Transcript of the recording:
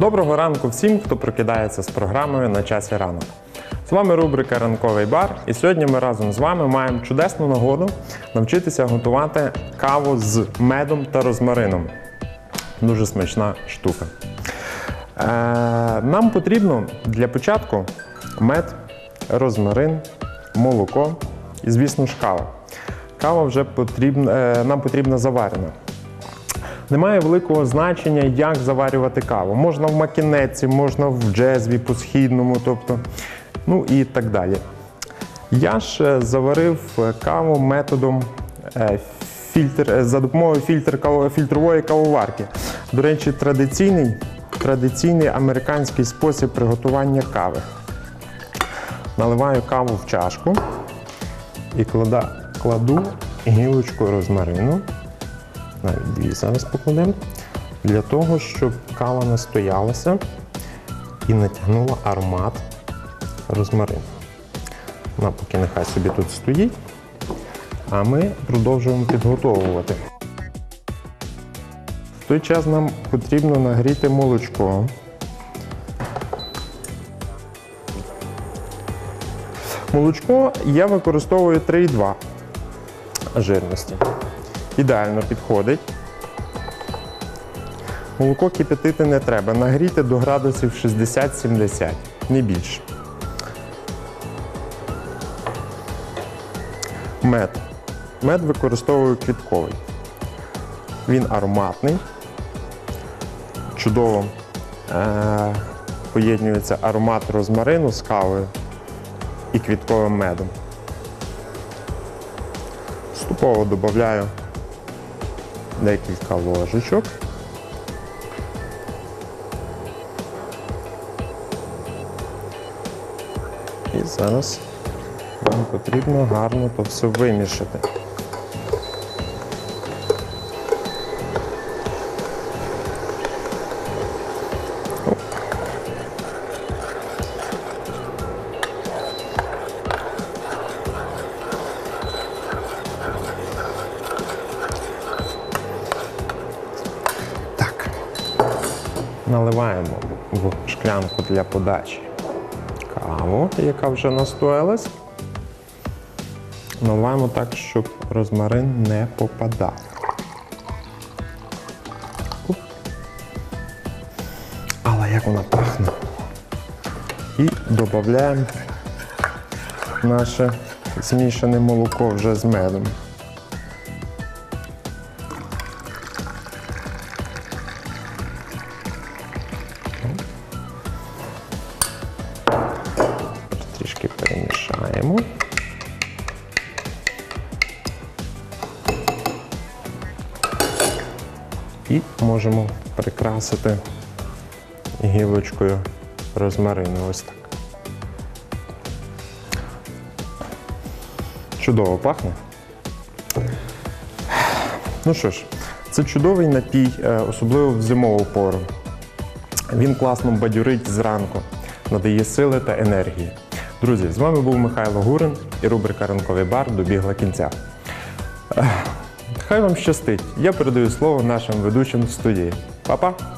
Доброго ранку всім, хто прокидається з програмою на часі ранок. З вами рубрика Ранковий бар, і сьогодні ми разом з вами маємо чудесну нагоду навчитися готувати каву з медом та розмарином. Дуже смачна штука. Е, нам потрібно для початку мед, розмарин, молоко і, звісно ж, кава. Кава вже потрібна, е, нам потрібна заварена. Немає великого значення, як заварювати каву. Можна в макінеці, можна в джезві по-східному, тобто, ну і так далі. Я ж е, заварив е, каву методом е, фільтр, за допомогою фільтр, фільтрової кавоварки. До речі, традиційний, традиційний американський спосіб приготування кави. Наливаю каву в чашку і кладу гілочку розмарину навіть дві зараз покладемо, для того, щоб кава настоялася і натягнула аромат розмарину. Вона поки нехай собі тут стоїть, а ми продовжуємо підготовувати. В той час нам потрібно нагріти молочко. Молочко я використовую 3,2 жирності ідеально підходить. Молоко кипятити не треба. Нагріти до градусів 60-70, не більше. Мед. Мед використовую квітковий. Він ароматний. Чудово е- поєднується аромат розмарину з кавою і квітковим медом. Поступово додаю декілька ложечок. І зараз нам потрібно гарно то все вимішати. Наливаємо в шклянку для подачі каву, яка вже настоялась. Наливаємо так, щоб розмарин не попадав. Але як вона пахне. І додаємо наше змішане молоко вже з медом. Трішки перемішаємо. І можемо прикрасити гілочкою розмарину. Ось так. Чудово пахне. Ну що ж, це чудовий напій, е, особливо в зимову пору. Він класно бадюрить зранку, надає сили та енергії. Друзі, з вами був Михайло Гурин і рубрика Ранковий бар добігла кінця. Хай вам щастить. Я передаю слово нашим ведучим в студії. Па-па!